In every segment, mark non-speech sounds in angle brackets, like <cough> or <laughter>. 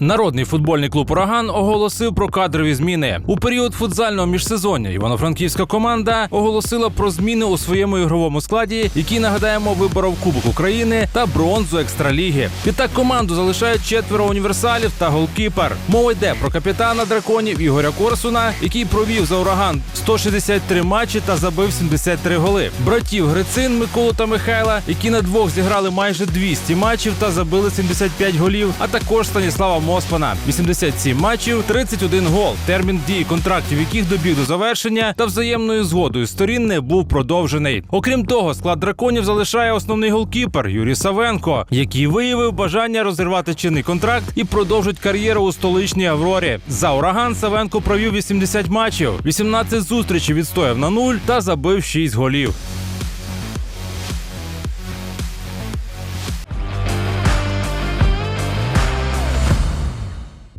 Народний футбольний клуб Ураган оголосив про кадрові зміни у період футзального міжсезоння. Івано-франківська команда оголосила про зміни у своєму ігровому складі, який нагадаємо виборов Кубок України та бронзу екстраліги. Відтак команду залишають четверо універсалів та голкіпер. Мова йде про капітана драконів Ігоря Корсуна, який провів за ураган 163 матчі та забив 73 голи. Братів Грицин Миколу та Михайла, які на двох зіграли майже 200 матчів та забили 75 голів. А також Станіслава Моспана 87 матчів, 31 гол. Термін дії контрактів, яких добіг до завершення, та взаємною згодою сторін не був продовжений. Окрім того, склад драконів залишає основний голкіпер Юрій Савенко, який виявив бажання розірвати чинний контракт і продовжить кар'єру у столичній Аврорі. За ураган Савенко провів 80 матчів, 18 зустрічей відстояв на нуль та забив 6 голів.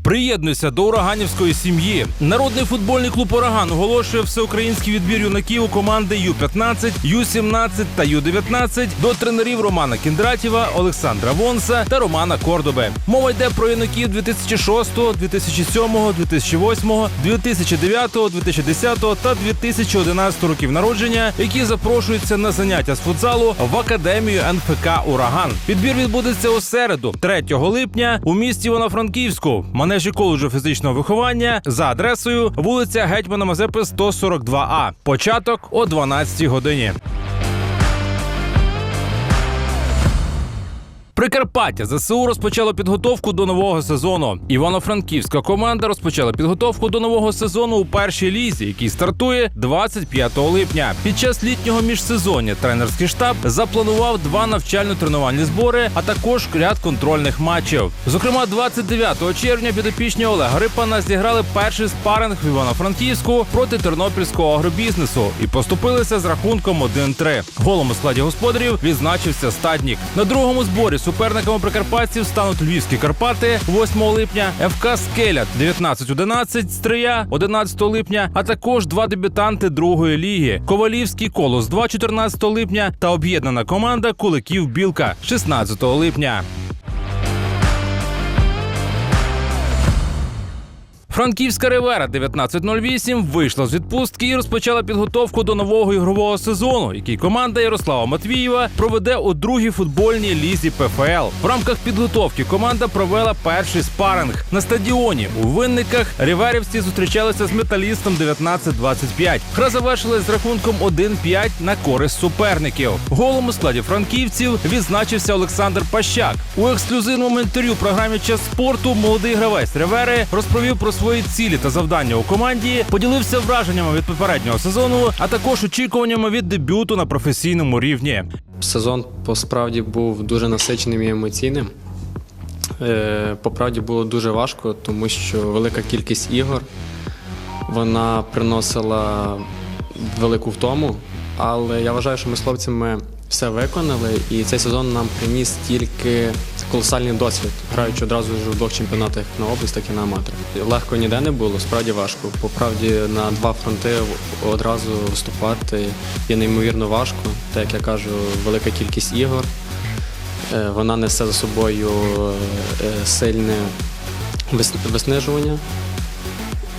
Приєднуйся до ураганівської сім'ї. Народний футбольний клуб Ураган оголошує всеукраїнський відбір юнаків у команди Ю-15, Ю-17 та Ю-19 до тренерів Романа Кіндратєва, Олександра Вонса та Романа Кордоби. Мова йде про юнаків 2006, 2007, 2008, 2009, 2010 та 2011 років народження, які запрошуються на заняття з футзалу в академію НФК Ураган. Підбір відбудеться у середу, 3 липня, у місті Івано-Франківську, в манежі коледжу фізичного виховання за адресою вулиця Гетьмана Мазепи 142А. Початок о 12 годині. Прикарпаття ЗСУ розпочало підготовку до нового сезону. Івано-Франківська команда розпочала підготовку до нового сезону у першій лізі, який стартує 25 липня. Під час літнього міжсезоння тренерський штаб запланував два навчально-тренувальні збори, а також ряд контрольних матчів. Зокрема, 29 червня підопічні Олега Рипана зіграли перший спаринг в Івано-Франківську проти тернопільського агробізнесу і поступилися з рахунком 1-3. Голом у складі господарів відзначився стаднік. На другому зборі суперниками прикарпатців стануть львівські Карпати 8 липня, ФК Скеля 19-11 Стрия 11 липня, а також два дебютанти другої ліги: Ковалівський колос 2 14 липня та об'єднана команда Куликів Білка 16 липня. Франківська Ривера 1908 вийшла з відпустки і розпочала підготовку до нового ігрового сезону, який команда Ярослава Матвієва проведе у другій футбольній лізі ПФЛ. В рамках підготовки команда провела перший спаринг на стадіоні. У винниках риверівці зустрічалися з металістом 19-25. Гра завершилась з рахунком 1-5 на користь суперників. Голом у складі франківців відзначився Олександр Пащак. У ексклюзивному інтерв'ю програмі Час спорту молодий гравець Ривери розповів про свої цілі та завдання у команді, поділився враженнями від попереднього сезону, а також очікуваннями від дебюту на професійному рівні. Сезон по справді був дуже насиченим і емоційним. Е, По правді було дуже важко, тому що велика кількість ігор вона приносила велику втому. Але я вважаю, що ми з хлопцями все виконали, і цей сезон нам приніс тільки колосальний досвід, граючи одразу ж у двох чемпіонатах на область, так і на аматори. Легко ніде не було, справді важко. По правді на два фронти одразу виступати є неймовірно важко. Так як я кажу, велика кількість ігор. Е, Вона несе за собою е, сильне вис- виснажування.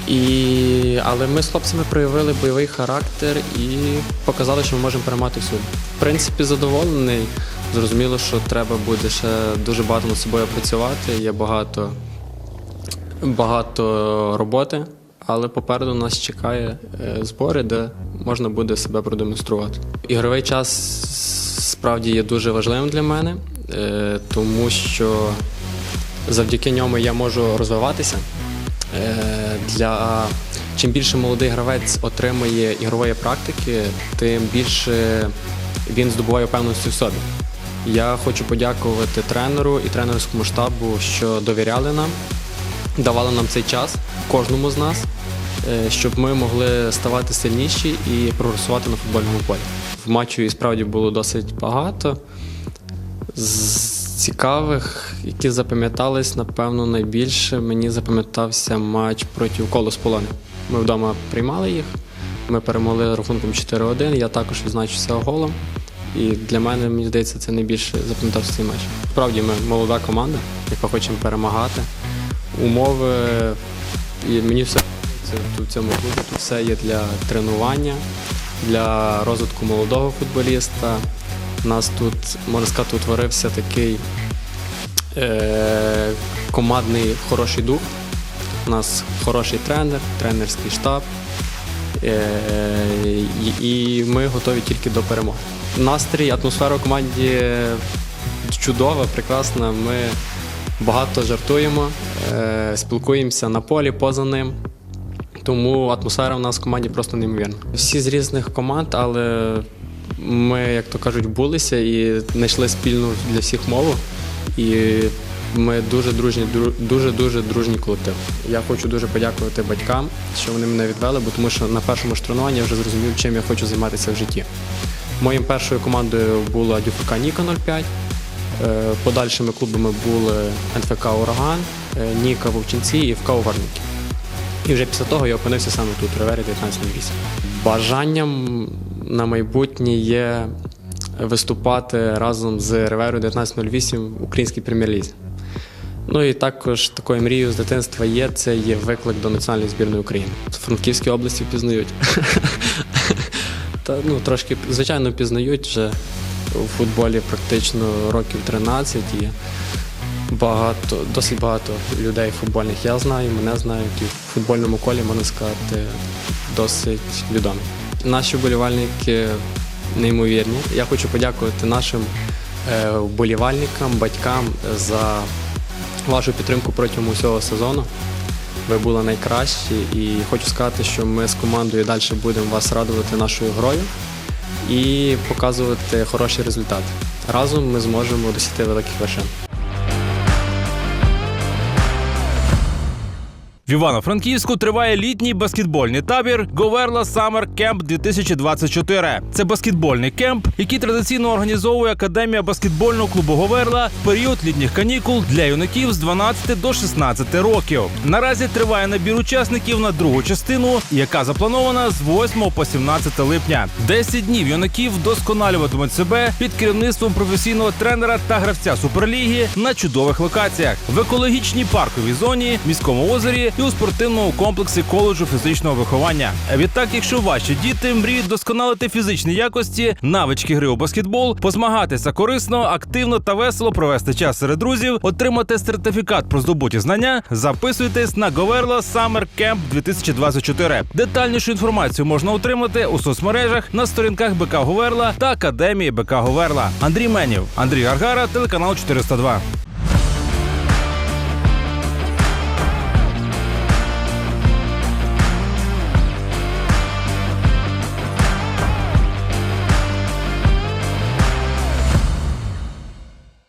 І... Але ми з хлопцями проявили бойовий характер і показали, що ми можемо переймати всюди. В принципі, задоволений. Зрозуміло, що треба буде ще дуже багато над собою працювати. Є багато, багато роботи, але попереду нас чекає е, збори, де можна буде себе продемонструвати. Ігровий час справді є дуже важливим для мене, е, тому що завдяки ньому я можу розвиватися. Е, Для чим більше молодий гравець отримує ігрової практики, тим більше він здобуває впевненості в собі. Я хочу подякувати тренеру і тренерському штабу, що довіряли нам, давали нам цей час, кожному з нас, е, щоб ми могли ставати сильніші і прогресувати на футбольному полі. В матчу і справді було досить багато. З цікавих, які запам'ятались, напевно, найбільше мені запам'ятався матч проти Колос Полони. Ми вдома приймали їх. Ми перемогли рахунком 4-1. Я також відзначився голом. І для мене, мені здається, це найбільше запам'ятався цей матч. Справді, ми молода команда, яка хоче перемагати умови. І мені все в цьому клубі. Тут все є для тренування, для розвитку молодого футболіста. У нас тут, можна сказати, утворився такий е, командний хороший дух. У нас хороший тренер, тренерський штаб. Е, і- ми готові тільки до перемоги. Настрій, атмосфера в команді чудова, прекрасна. Ми багато жартуємо, е, спілкуємося на полі, поза ним. Тому атмосфера в нас в команді просто неймовірна. Всі з різних команд, але ми, як то кажуть, булися і знайшли спільну для всіх мову. І ми дуже дружні, дуже дуже дружній колектив. Я хочу дуже подякувати батькам, що вони мене відвели, бо тому що на першому ж тренуванні я вже зрозумів, чим я хочу займатися в житті. Моїм першою командою була Дюфка Ніка 05. Е, Подальшими клубами були НФК Ураган, е, Ніка Вовчинці і ФК Угарники. І вже після того я опинився саме тут, в Ревері 1908. Бажанням на майбутнє є виступати разом з Реверою 1908 в українській прем'єр-лізі. Ну і також такою мрією з дитинства є це є виклик до національної збірної України. В Франківській області впізнають. <laughs> Та ну трошки звичайно пізнають вже у футболі практично років 13 і багато, досить багато людей футбольних я знаю, мене знають і в футбольному колі можна сказати досить відомі. Наші вболівальники неймовірні. Я хочу подякувати нашим е, вболівальникам, батькам за вашу підтримку протягом усього сезону. Ви були найкращі і хочу сказати, що ми з командою далі будемо вас радувати нашою грою і показувати хороші результати. Разом ми зможемо досягти великих вершин. В Івано-Франківську триває літній баскетбольний табір Говерла Summer Camp 2024. Це баскетбольний кемп, який традиційно організовує академія баскетбольного клубу Говерла в період літніх канікул для юнаків з 12 до 16 років. Наразі триває набір учасників на другу частину, яка запланована з 8 по 17 липня. 10 днів юнаків вдосконалюватимуть себе під керівництвом професійного тренера та гравця суперліги на чудових локаціях в екологічній парковій зоні, міському озері і у спортивному комплексі коледжу фізичного виховання. Відтак, якщо ваші діти мріють досконалити фізичні якості, навички гри у баскетбол, позмагатися корисно, активно та весело провести час серед друзів, отримати сертифікат про здобуті знання, записуйтесь на Говерла Summer Camp 2024. Детальнішу інформацію можна отримати у соцмережах на сторінках БК Говерла та Академії БК Говерла. Андрій Менів, Андрій Гаргара, телеканал 402.